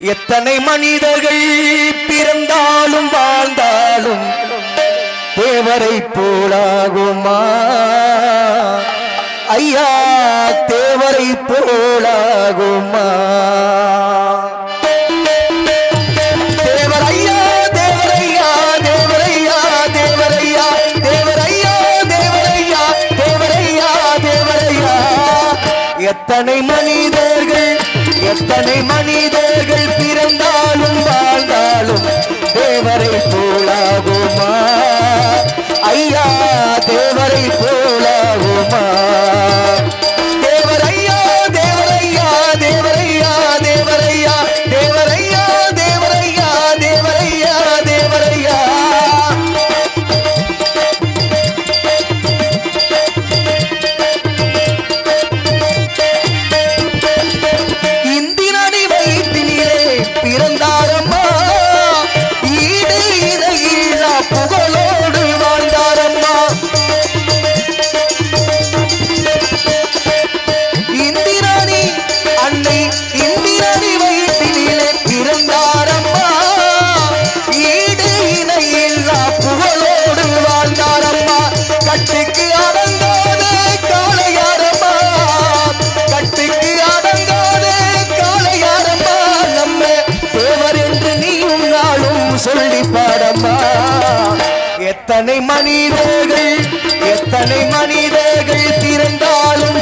எத்தனை மனிதர்கள் பிறந்தாலும் வாழ்ந்தாலும் தேவரை போலாகுமா? ஐயா தேவரை போலாகுமா? எத்தனை மனிதர்கள் எத்தனை மனிதர்கள் பிறந்தார் பாடமா எத்தனை மனிதர்கள் எத்தனை மனிதர்கள் திறந்தாலும்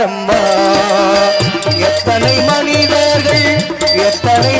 பாரம்மா எத்தனை மனிதர்கள் எத்தனை